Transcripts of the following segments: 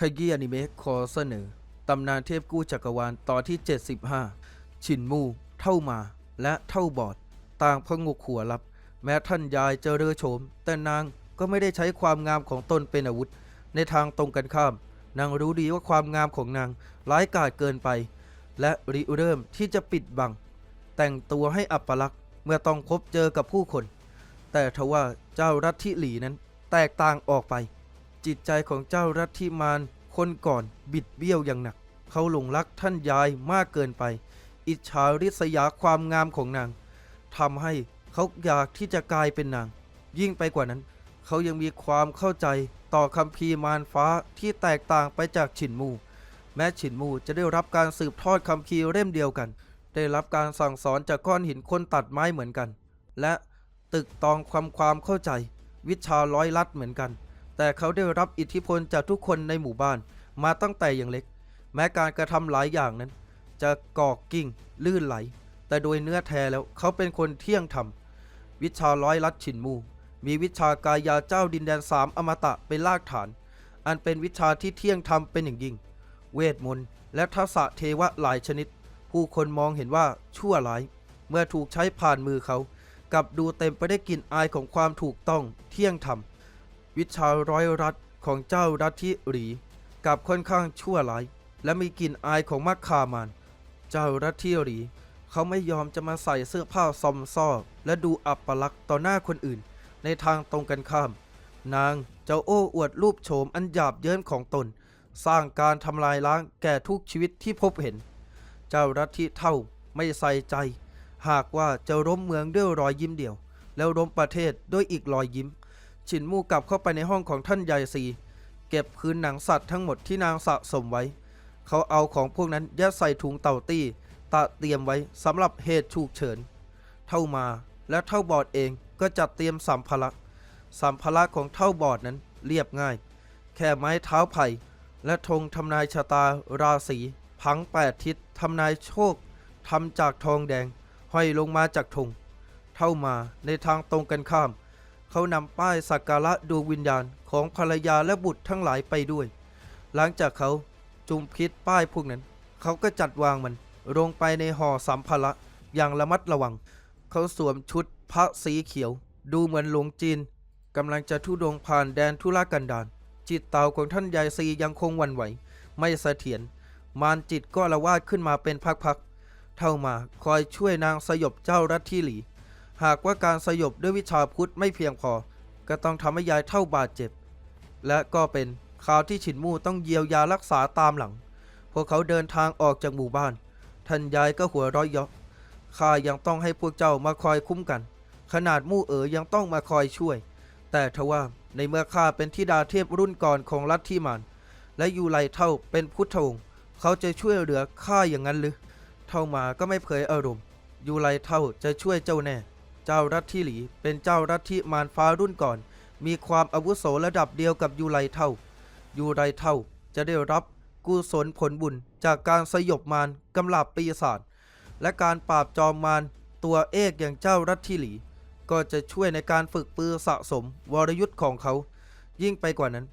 ขยี้อนิเมะขอเสนอ ตำนานเทพกู้จักรวาลตอนที่ 75 ชินมู เท่ามา และเท่าบอด ต่างพงกหัวลับ แม้ท่านยายจะเรือโฉม แต่นางก็ไม่ได้ใช้ความงามของตนเป็นอาวุธ ในทางตรงกันข้าม นางรู้ดีว่าความงามของนางร้ายกาจเกินไป และริเริ่มที่จะปิดบัง แต่งตัวให้อัปลักษณ์เมื่อต้องพบเจอกับผู้คน แต่ทว่าเจ้ารัฐทิหลีนั้นแตกต่างออกไป จิตใจของเจ้ารัฐทิมานคนก่อนบิดเบี้ยวอย่างหนัก เขาหลงรักท่านยายมากเกินไป อิจฉาริษยาความงามของนางทำให้เขาอยากที่จะกลายเป็นนาง ยิ่งไปกว่านั้น เขายังมีความเข้าใจต่อคำพีมารฟ้าที่แตกต่างไปจากฉินมู แม้ฉินมูจะได้รับการสืบทอดคำพีร์เล่มเดียวกัน ได้รับการสั่งสอนจากก้อนหินคนตัดไม้เหมือนกัน และตึกตองความความเข้าใจ วิชาร้อยลัดเหมือนกัน แต่เขาได้รับอิทธิพลจากทุกคนในหมู่บ้านมาตั้งแต่อย่างเล็ก แม้การกระทำหลายอย่างนั้น จะกอกกิ่ง ลื่นไหล แต่โดยเนื้อแท้แล้วเขาเป็นคนเที่ยงธรรม วิชาร้อยลัดฉินมู มีวิชากายาเจ้าดินแดนสามอมตะเป็นรากฐาน อันเป็นวิชาที่เที่ยงธรรมเป็นอย่างยิ่ง เวทมนต์และทักษะเทวะหลายชนิด ผู้คนมองเห็นว่าชั่วร้าย เมื่อถูกใช้ผ่านมือเขา กับดูเต็มไปได้วยกลิ่นอายของความถูกต้องเที่ยงธรรม วิชาร้อยรัฐของเจ้ารัฐทิหรีกับค่อนข้างชั่วร้ายและมีกลิ่นอายของมักคามานเจ้ารัฐทิหรี เขาไม่ยอมจะมาใส่เสื้อผ้าซอมซ่อและดูอับปลักษณ์ต่อหน้าคนอื่น ในทางตรงกันข้าม นางเจ้าโอ้อวดรูปโฉมอันหยาบเยินของตน สร้างการทำลายล้างแก่ทุกชีวิตที่พบเห็น เจ้ารัฐทิเท่าไม่ใส่ใจ หากว่าจะล้มเมืองด้วยรอยยิ้มเดียว แล้วล้มประเทศด้วยอีกรอยยิ้ม ฉินมู่กลับเข้าไปในห้องของท่านใหญ่ซี เก็บคืนหนังสัตว์ทั้งหมดที่นางสะสมไว้ เขาเอาของพวกนั้นยัดใส่ถุงเต่าตี้ตะเตรียมไว้สำหรับเหตุฉุกเฉิน เท่ามาและเท่าบอดเองก็จัดเตรียมสัมภาระสัมภาระของเท่าบอดนั้นเรียบง่าย แค่ไม้เท้าไผ่และธงทำนายชะตาราศีพังแปดทิศทำนายโชคทำจากทองแดงห้อยลงมาจากธงเท่ามาในทางตรงกันข้าม เขานำป้ายสักการะดวงวิญญาณของภรรยาและบุตรทั้งหลายไปด้วย หลังจากเขาจุมพิษป้ายพวกนั้น เขาก็จัดวางมันลงไปในห่อสัมภาระอย่างระมัดระวัง เขาสวมชุดพระสีเขียว ดูเหมือนหลวงจีนกำลังจะทุดงผ่านแดนทุรกันดารจิตเตาของท่านยายซียังคงวันไหว ไม่เสถียรมารจิตก็ละวาดขึ้นมาเป็นพักๆเท่ามาคอยช่วยนางสยบเจ้ารัฐที่หลี หากว่าการสยบด้วยวิชาพุทธไม่เพียงพอ ก็ต้องทำให้ยายเท่าบาดเจ็บ และก็เป็นข่าวที่ฉินมู่ต้องเยียวยารักษาตามหลัง พวกเขาเดินทางออกจากหมู่บ้าน ท่านยายก็หัวร้อยยาะข้ายังต้องให้พวกเจ้ามาคอยคุ้มกัน ขนาดมู่เอ๋อยังต้องมาคอยช่วย แต่ทว่าในเมื่อข้าเป็นธิดาเทพรุ่นก่อนของลัทธิมานและยูไลเท่าเป็นพุทธองค์เขาจะช่วยเหลือข้าอย่างนั้นหรือ เท่ามาก็ไม่เผยอารมณ์ยูไลเท่าจะช่วยเจ้าแน่ เจ้ารัฐที่หลีเป็นเจ้ารัฐที่มารฟ้ารุ่นก่อน มีความอาวุโสระดับเดียวกับยูไลเท่า ยูไลเท่าจะได้รับกุศลผลบุญจากการสยบมารกำลับปีศาจและการปราบจอมมารตัวเอกอย่างเจ้ารัฐที่หลี ก็จะช่วยในการฝึกปือสะสมวรยุทธ์ของเขา ยิ่งไปกว่านั้น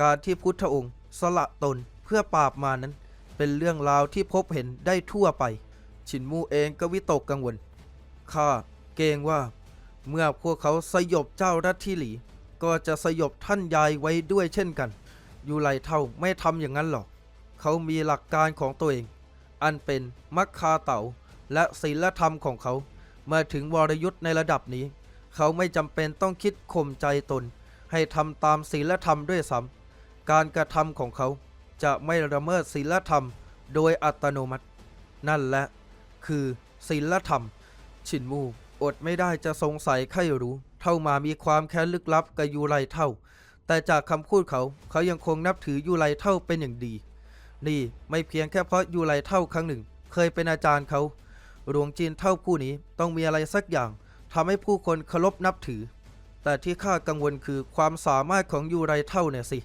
การที่พุทธองค์ สละตนเพื่อปราบมานั้น เป็นเรื่องราวที่พบเห็นได้ทั่วไปฉินมูเองก็วิตกกังวลข้า เกรงว่า เมื่อพวกเขาสยบเจ้ารัฐที่หลี ก็จะสยบท่านยายไว้ด้วยเช่นกันอยู่ไลเท่าไม่ทำอย่างนั้นหรอก เขามีหลักการของตัวเอง อันเป็นมัคคาเต๋าและศีลธรรมของเขา เมื่อถึงวรยุทธ์ในระดับนี้ เขาไม่จำเป็นต้องคิดข่มใจตน ให้ทำตามศีลธรรมด้วยซ้ำการกระทำของเขาจะไม่ละเมิดศีลธรรมโดยอัตโนมัติ นั่นแหละคือศีลธรรมฉินมู อดไม่ได้จะสงสัยใครรู้ เท่ามามีความแค้นลึกลับกับยูไรเท่า แต่จากคำพูดเขาเขายังคงนับถือยูไรเท่าเป็นอย่างดี นี่ไม่เพียงแค่เพราะยูไรเท่าครั้งหนึ่ง เคยเป็นอาจารย์เขาหลวงจีนเท่าผู้นี้ต้องมีอะไรสักอย่างทำให้ผู้คนเคารพนับถือ แต่ที่ข้ากังวลคือความสามารถของยูไรเท่าเนี่ยสิ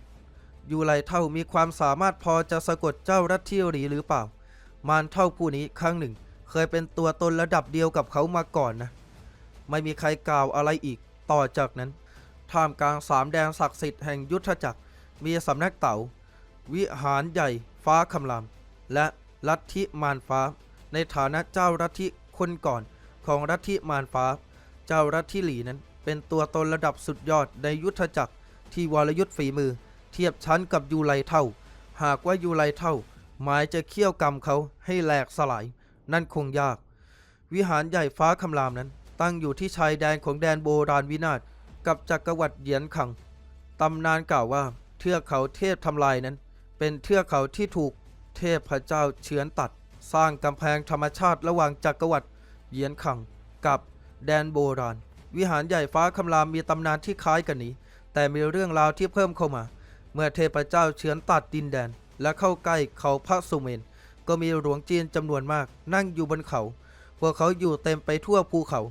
ยูไรเท่ามีความสามารถพอจะสะกดเจ้ารัฐเทียวหรีหรือเปล่ามารเท่าผู้นี้ครั้งหนึ่ง เคยเป็นตัวตนระดับเดียวกับเขามาก่อนนะ ไม่มีใครกล่าวอะไรอีก ต่อจากนั้น ท่ามกลางสามแดนศักดิ์สิทธิ์แห่งยุทธจักร มีสำนักเต๋า วิหารใหญ่ ฟ้าคำรามและลัทธิมารฟ้า ในฐานะเจ้าลัทธิคนก่อนของลัทธิมารฟ้า เจ้าลัทธิหลีนั้น เป็นตัวตนระดับสุดยอดในยุทธจักรที่วรยุทธ์ฝีมือ เทียบชั้นกับยูไลเท่า หากว่ายูไลเท่า หมายจะเคี่ยวกรรมเขาให้แหลกสลาย นั่นคงยาก วิหารใหญ่ฟ้าคำรามนั้น ตั้งอยู่ที่ชายแดนของแดนโบราณวินาศกับจักรวรรดิเหยียนขัง ตำนานกล่าวว่าเทือกเขาเทพทำลายนั้น เป็นเทือกเขาที่ถูกเทพพเจ้าเฉือนตัด สร้างกำแพงธรรมชาติระหว่างจักรวรรดิเหยียนขัง กับแดนโบราณ วิหารใหญ่ฟ้าคำรามมีตำนานที่คล้ายกันนี้ แต่มีเรื่องราวที่เพิ่มเข้ามา เมื่อเทพเจ้าเฉือนตัดดินแดน และเข้าใกล้เขาพระสุเมน ก็มีหลวงจีนจำนวนมากนั่งอยู่บนเขา พวกเขาอยู่เต็มไปทั่วภูเขา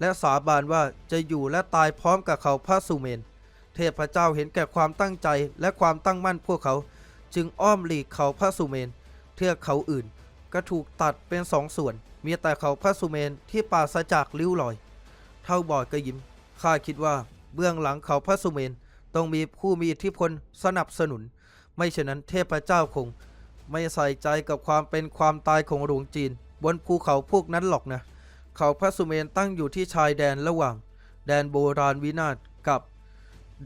และสาบานว่าจะอยู่และตายพร้อมกับเขาพระสุเมน เทพเจ้าเห็นแก่ความตั้งใจและความตั้งมั่นพวกเขา จึงอ้อมหลีกเขาพระสุเมน เทือกเขาอื่น ก็ถูกตัดเป็นสองส่วน มีแต่เขาพระสุเมนที่ปราศจากริ้วรอย เท่าบอดก็ยิ้มข้าคิดว่าเบื้องหลังเขาพระสุเมนต้องมีผู้มีอิทธิพลสนับสนุน ไม่เช่นนั้นเทพเจ้าคง ไม่ใส่ใจกับความเป็นความตายของหลวงจีน บนภูเขาพวกนั้นหรอกนะ เขาพระสุเมนตั้งอยู่ที่ชายแดนระหว่าง แดนโบราณวินาศกับ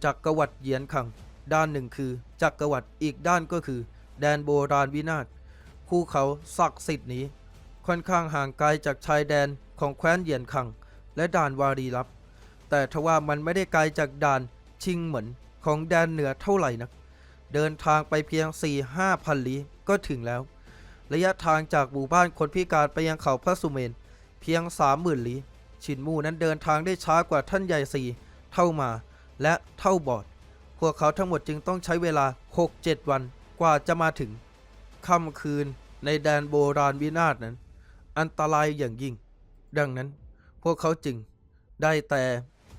จักรวรรดิเหยียนขัง ด้านหนึ่งคือจักรวรรดิอีกด้านก็คือ แดนโบราณวินาศภูเขาศักดิ์สิทธิ์นี้ ค่อนข้างห่างไกลจากชายแดนของแคว้นเหยียนขัง และด่านวารีลับ แต่ทว่ามันไม่ได้ไกลจากด่านชิงเหมือนของแดนเหนือเท่าไหร่นัก เดินทางไปเพียง 4 5 พันลี้ก็ถึงแล้ว ระยะทางจากหมู่บ้านคนพิการไปยังเขาพระสุเมน เพียง30,000ลี้ชินมูนั้นเดินทางได้ช้ากว่าท่านใหญ่สี่เท่ามา และเท่าบอด พวกเขาทั้งหมดจึงต้องใช้เวลา 6-7 วันกว่าจะมาถึงค่ำคืนในแดนโบราณวินาศนั้น อันตรายอย่างยิ่ง ดังนั้น พวกเขาจึงได้แต่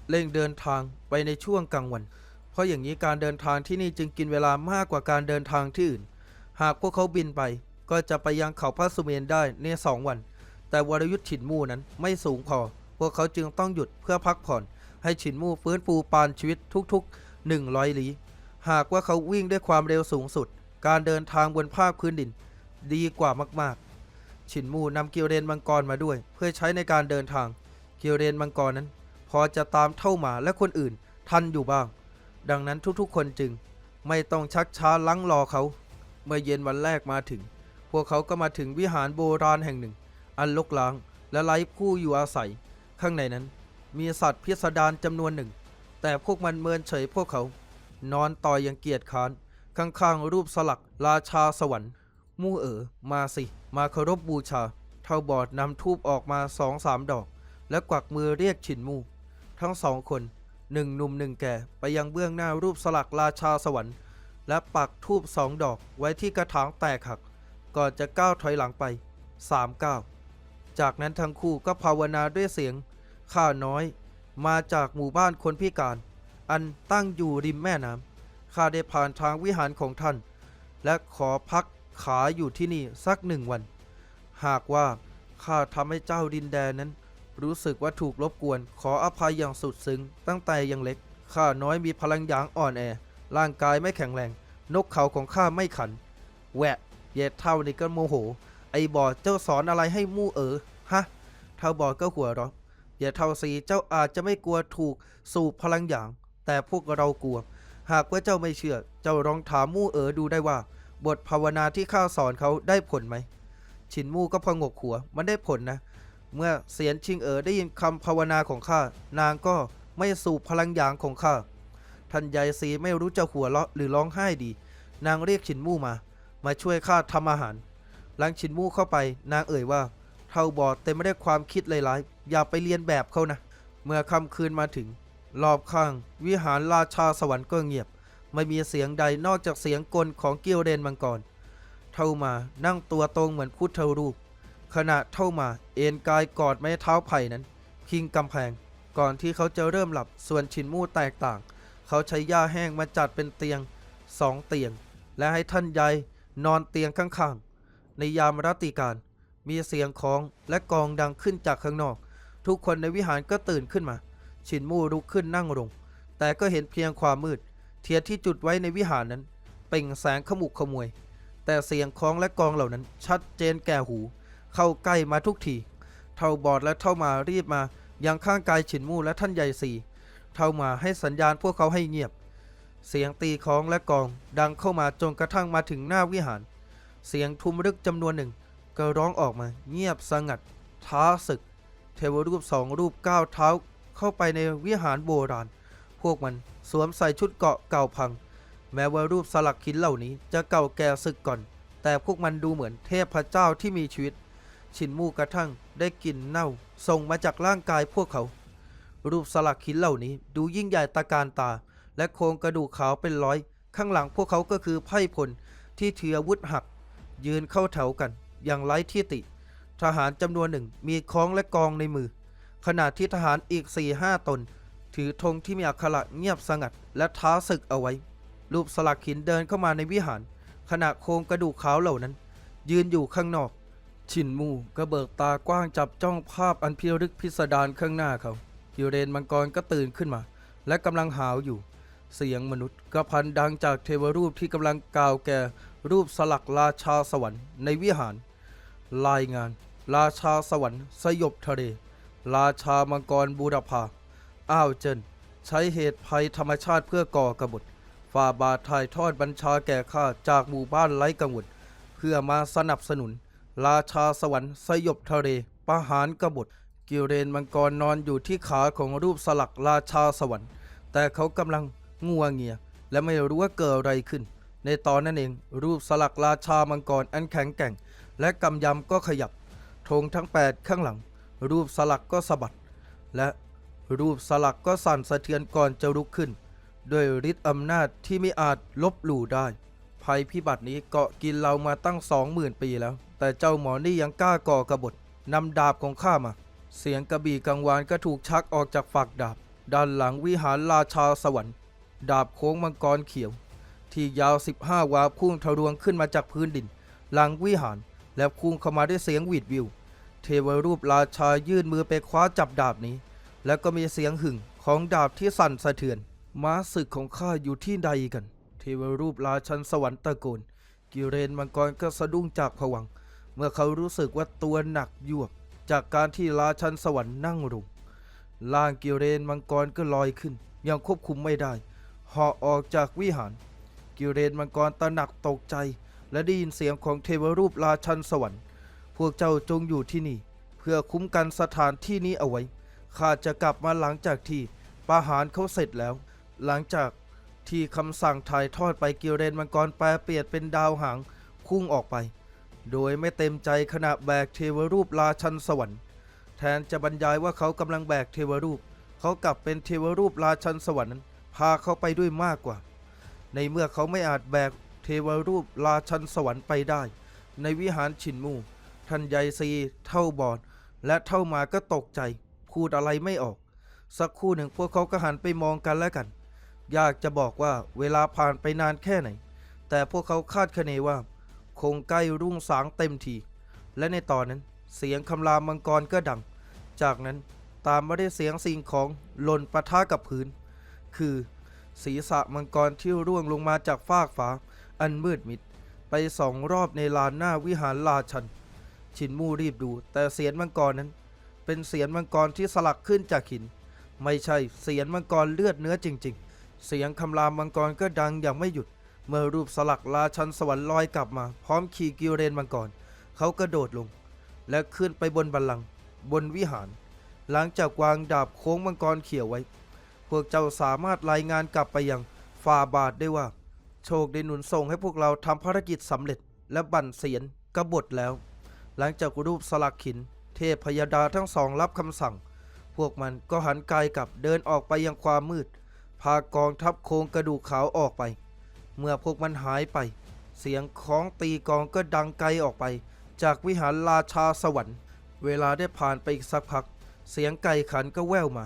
เร่งเดินทางไปในช่วงกลางวัน เพราะอย่างนี้การเดินทางที่นี่จึงกินเวลามากกว่าการเดินทางที่อื่น หากพวกเขาบินไปก็จะไปยังเขาพระสุเมนได้ในสองวัน แต่วรยุทธ์ฉินมู่นั้นไม่สูงพอ พวกเขาจึงต้องหยุดเพื่อพักผ่อน ให้ฉินมู่ฟื้นฟูปานชีวิตทุกๆ 100 ลี้ หากว่าเขาวิ่งด้วยความเร็วสูงสุด การเดินทางบนภาคพื้นดิน ดีกว่ามากๆ ฉินมู่นำเกียวเรนมังกรมาด้วย เพื่อใช้ในการเดินทาง เกียวเรนมังกรนั้น พอจะตามเท่าหมาและคนอื่น ทันอยู่บ้าง ดังนั้นทุกๆ คนจึง ไม่ต้องชักช้าลังรอเขา เมื่อเย็นวันแรกมาถึง พวกเขาก็มาถึงวิหารโบราณแห่งหนึ่ง อันลกล้าง และไร้ผู้อยู่อาศัย ข้างในนั้น มีสัตว์พิสดารจำนวนหนึ่ง แต่พวกมันเมินเฉยพวกเขา นอนต่อยอย่างเกียจค้าน ข้างๆรูปสลักราชาสวรรค์ มู่เอ๋อมาสิ มาเคารพบูชา เท่าบอดนำทูบออกมาสองสามดอก และกวักมือเรียกฉินมู่ ทั้งสองคนหนึ่งหนุ่มหนึ่งแก่ไปยังเบื้องหน้ารูปสลักราชาสวรรค์ และปักทูบสองดอกไว้ที่กระถางแตกหัก ก่อนจะก้าวถอยหลังไปสามก้าว จากนั้นทั้งคู่ก็ภาวนาด้วยเสียง ข้าน้อย มาจากหมู่บ้านคนพิการ อันตั้งอยู่ริมแม่น้ำข้าได้ผ่านทางวิหารของท่าน และขอพักขาอยู่ที่นี่สักหนึ่งวัน หากว่าข้าทำให้เจ้าดินแดนนั้น รู้สึกว่าถูกรบกวน ขออภัยอย่างสุดซึ้งตั้งแต่ยังเล็กข้าน้อยมีพลังหยางอ่อนแอ ร่างกายไม่แข็งแรง นกเขาของข้าไม่ขัน แหวะ เย็ดเท่านี่ก็โมโห ไอ้บอดเจ้าสอนอะไรให้มู่เอ๋อฮะเท่าบอดก็หัวเราะเย็ดเท่าสีเจ้าอาจจะไม่กลัวถูกสูบพลังหยาง แต่พวกเรากลัว หากว่าเจ้าไม่เชื่อ เจ้าลองถามมู่เอ๋อดูได้ว่า บทภาวนาที่ข้าสอนเขาได้ผลไหมฉินมู่ก็พงกหัว มันได้ผลนะ เมื่อเสียนชิงเอ๋อได้ยินคำภาวนาของข้านางก็ไม่สูบพลังหยางของข้าท่านใหญ่สีไม่รู้จะหัวเราะหรือร้องไห้ดี นางเรียกฉินมู่มา มาช่วยข้าทำอาหาร หลังฉินมู่เข้าไปนางเอ่ยว่าเท่าบอดเต็มไม่ได้ความคิดเลายๆ อย่าไปเรียนแบบเขานะ เมื่อค่ำคืนมาถึง รอบข้าง วิหารราชาสวรรค์ก็เงียบ ไม่มีเสียงใดนอกจากเสียงกลของเกียวเรนมังกร เท่ามานั่งตัวตรงเหมือนพุทธรูป ขณะเท่ามาเอ็นกายกอดไม้เท้าไผ่นั้น พิงกำแพง ก่อนที่เขาจะเริ่มหลับส่วนฉินมู่แตกต่าง เขาใช้หญ้าแห้งมาจัดเป็นเตียงสองเตียง และให้ท่านยายนอนเตียงข้างๆ ในยามรัติการ มีเสียงของและกองดังขึ้นจากข้างนอก ทุกคนในวิหารก็ตื่นขึ้นมาฉินมู่ลุกขึ้นนั่งลง แต่ก็เห็นเพียงความมืด เทียนที่จุดไว้ในวิหารนั้น เป่งแสงขมุกขมวย แต่เสียงคล้องและกองเหล่านั้น ชัดเจนแก่หู เข้าใกล้มาทุกทีเท่าบอดและเท่ามารีบมายังข้างกายฉินมู่และท่านใหญ่สีเท่ามาให้สัญญาณพวกเขาให้เงียบ เสียงตีคล้องและกองดังเข้ามาจนกระทั่งมาถึงหน้าวิหาร เสียงทุมรึกจำนวนหนึ่งก็ร้องออกมาเงียบสงัด ท้าศึก เทวรูปสองรูปก้าวเท้าเข้าไปในวิหารโบราณ พวกมันสวมใส่ชุดเกาะเก่าพัง แม้ว่ารูปสลักหินเหล่านี้จะเก่าแก่ศึกก่อน แต่พวกมันดูเหมือนเทพเจ้าที่มีชีวิต ชินมูกระทั่งได้กลิ่นเน่าส่งมาจากร่างกายพวกเขา รูปสลักหินเหล่านี้ดูยิ่งใหญ่ตะการตา และโครงกระดูกขาวเป็นร้อย ข้างหลังพวกเขาก็คือไพ่พลที่ถืออาวุธหัก ยืนเข้าแถวกัน อย่างไร้ที่ติ ทหารจำนวนหนึ่งมีค้องและกองในมือ ขณะที่ทหารอีก4ี่ห้าตน ถือธงที่มีอักขระเงียบสงัด และท้าศึกเอาไว้ รูปสลักหินเดินเข้ามาในวิหาร ขณะโครงกระดูกขาวเหล่านั้น ยืนอยู่ข้างนอก ชินมูก็เบิกตากว้างจับจ้องภาพอันพิรึกพิสดารข้างหน้าเขากิเรนมังกรก็ตื่นขึ้นมา และกำลังหาวอยู่เสียงมนุษย์ก็พันดังจากเทวรูปที่กำลังกล่าวแก่ รูปสลักราชาสวรรค์ในวิหาร รายงาน ราชาสวรรค์สยบทะเล ราชามังกรบูรพาอ้าวเจนใช้เหตุภัยธรรมชาติเพื่อก่อกบฏฝ่าบาทถ่ายทอดบัญชาแก่ข้าจากหมู่บ้านไร้กังวลเพื่อมาสนับสนุน ราชาสวรรค์สยบทะเลประหารกบฏกิเรนมังกรนอนอยู่ที่ขาของรูปสลักราชาสวรรค์ แต่เขากำลังงัวเงีย และไม่รู้ว่าเกิดอะไรขึ้น ในตอนนั้นเอง รูปสลักราชามังกรอันแข็งแกร่ง และกำยำก็ขยับธงทั้ง 8 ข้างหลัง รูปสลักก็สะบัด และรูปสลักก็สั่นสะเทือนก่อนจะลุกขึ้น ด้วยฤทธิ์อำนาจที่ไม่อาจลบหลู่ได้ ภัยพิบัตินี้เกาะกินเรามาตั้งสองหมื่นปีแล้ว แต่เจ้าหมอนี่ยังกล้าก่อกระบฏนำดาบของข้ามา เสียงกระบี่กังวานก็ถูกชักออกจากฝักดาบ ด้านหลังวิหารราชาสวรรค์ ดาบโค้งมังกรเขียว ที่ยาว 15 วาพุ่งทะลวงขึ้นมาจากพื้นดิน หลังวิหาร และพุ่งเข้ามาด้วยเสียงหวีดวิว เทวรูปราชายื่นมือไปคว้าจับดาบนี้ แล้วก็มีเสียงหึ่งของดาบที่สั่นสะเทือน ม้าศึกของข้าอยู่ที่ใดกัน เทวรูปราชันสวรรค์ตะโกน กิเรนมังกรก็สะดุ้งจากผวัง เมื่อเขารู้สึกว่าตัวหนักยวบจากการที่ราชันสวรรค์นั่งลงล่างกิเรนมังกรก็ลอยขึ้น ยังควบคุมไม่ได้หาะออกจากวิหาร กิเรนมังกรตระหนักตกใจ และได้ยินเสียงของเทวรูปราชันสวรรค์ พวกเจ้าจงอยู่ที่นี่ เพื่อคุ้มกันสถานที่นี้เอาไว้ ข้าจะกลับมาหลังจากที่ประหารเขาเสร็จแล้ว หลังจากที่คำสั่งถ่ายทอดไปกิเรนมังกรแปลเปลี่ยนเป็นดาวหางพุ่งออกไป โดยไม่เต็มใจขณะแบกเทวรูปราชันสวรรค์ แทนจะบรรยายว่าเขากำลังแบกเทวรูป เขากลับเป็นเทวรูปราชันสวรรค์นั้นพาเขาไปด้วยมากกว่า ในเมื่อเขาไม่อาจแบกเทวรูปราชันสวรรค์ไปได้ ในวิหารฉินมู ท่านใหญ่ซีเท่าบอด และเท่ามาก็ตกใจ พูดอะไรไม่ออก สักครู่หนึ่งพวกเขาก็หันไปมองกันและกัน อยากจะบอกว่าเวลาผ่านไปนานแค่ไหน แต่พวกเขาคาดคะเนว่า คงใกล้รุ่งสางเต็มที และในตอนนั้นเสียงคำรามมังกรก็ดัง จากนั้นตามมาด้วยเสียงสิ่งของหล่นปะทะกับพื้น คือ ศีรษะมังกรที่ร่วงลงมาจากฟากฟ้า อันมืดมิด ไปสองรอบในลานหน้าวิหารราชัน ชินมู่รีบดู แต่เสียนมังกรนั้น เป็นเสียนมังกรที่สลักขึ้นจากหิน ไม่ใช่เสียนมังกรเลือดเนื้อจริง ๆ เสียงคำรามมังกรก็ดังอย่างไม่หยุด เมื่อรูปสลักราชันสวรรค์ลอยกลับมา พร้อมขี่กิวเรนมังกรเขากระโดดลง และขึ้นไปบนบัลลังก์บนวิหาร หลังจากวางดาบโค้งมังกรเขียวไว้ พวกเจ้าสามารถรายงานกลับไปยังฟาบาทได้ว่า โชคได้หนุนส่งให้พวกเราทำภารกิจสำเร็จและบั่นเสียนกบฏแล้ว หลังจากรูปสลักหิน เทพพยาดาทั้งสองรับคำสั่ง พวกมันก็หันกายกลับเดินออกไปยังความมืด พากองทัพโครงกระดูกขาวออกไป เมื่อพวกมันหายไป เสียงของตีกองก็ดังไกลออกไป จากวิหารราชาสวรรค์ เวลาได้ผ่านไปอีกสักพัก เสียงไก่ขันก็แว่วมา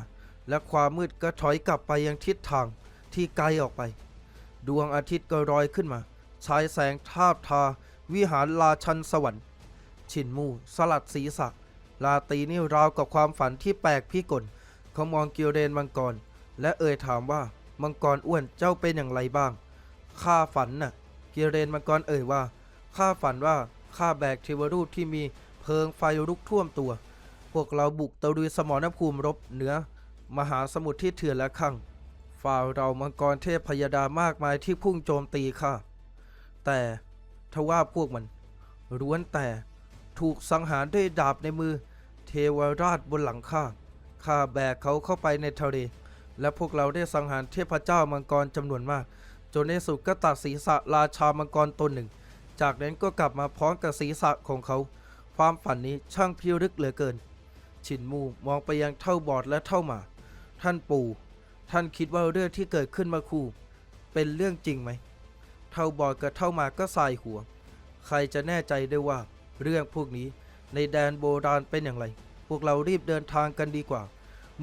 และความมืดก็ถอยกลับไปยังทิศทางที่ไกลออกไป ดวงอาทิตย์ก็ลอยขึ้นมาฉายแสงทาบทา วิหารราชันสวรรค์ ชินมูสลัดศีรษะลาตีนี่ราวกับความฝันที่แปลกพิกลเขามองเกียเดนมังกร และเอ่ยถามว่ามังกรอ้วนเจ้าเป็นอย่างไรบ้างข้าฝันน่ะกิเรนมังกรเอ่ยว่าข้าฝันว่าข้าแบกเทวรูปที่มีเพลิงไฟลุกท่วมตัว พวกเราบุกตะลุยสมรภูมิรบเหนือ มหาสมุทรที่เถื่อนและข้างฝ่าเรามังกรเทพพยดามากมายที่พุ่งโจมตีข้าแต่ทว่าพวกมันล้วนแต่ถูกสังหารด้วยดาบในมือเทวราชบนหลังข้าข้าแบกเขาเข้าไปในทะเล และพวกเราได้สังหารเทพเจ้ามังกรจำนวนมาก จนในสุดก็ตัดศีรษะราชามังกรตนหนึ่ง จากนั้นก็กลับมาพร้อมกับศีรษะของเขา ความฝันนี้ช่างพิรึกเหลือเกินฉินมูมองไปยังเท่าบอดและเท่าหมา ท่านปู่ ท่านคิดว่าเรื่องที่เกิดขึ้นมาคู่เป็นเรื่องจริงไหม เท่าบอดกับเท่ามาก็สายหัว ใครจะแน่ใจได้ว่า เรื่องพวกนี้ในแดนโบราณเป็นอย่างไร พวกเรารีบเดินทางกันดีกว่า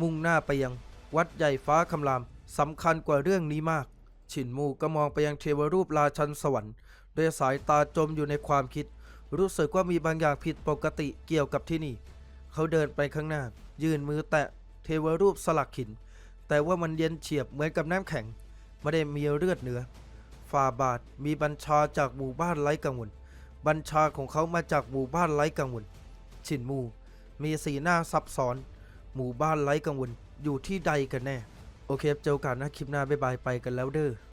มุ่งหน้าไปยัง วัดใหญ่ฟ้าคำรามสำคัญกว่าเรื่องนี้มาก ฉินมูก็มองไปยังเทวรูปราชันสวรรค์ด้วยสายตาจมอยู่ในความคิด รู้สึกว่ามีบางอย่างผิดปกติเกี่ยวกับที่นี่ เขาเดินไปข้างหน้า ยื่นมือแตะ เทวรูปสลักหิน แต่ว่ามันเย็นเฉียบเหมือนกับน้ำแข็ง ไม่ได้มีเลือดเนื้อ ฝ่าบาทมีบัญชาจากหมู่บ้านไร้กังวล บัญชาของเขามาจากหมู่บ้านไร้กังวลฉินมู มีสีหน้าซับซ้อน หมู่บ้านไร้กังวลอยู่ที่ใดกันแน่ โอเคครับเจอกันนะคลิปหน้าบายบายไปกันแล้วเด้อ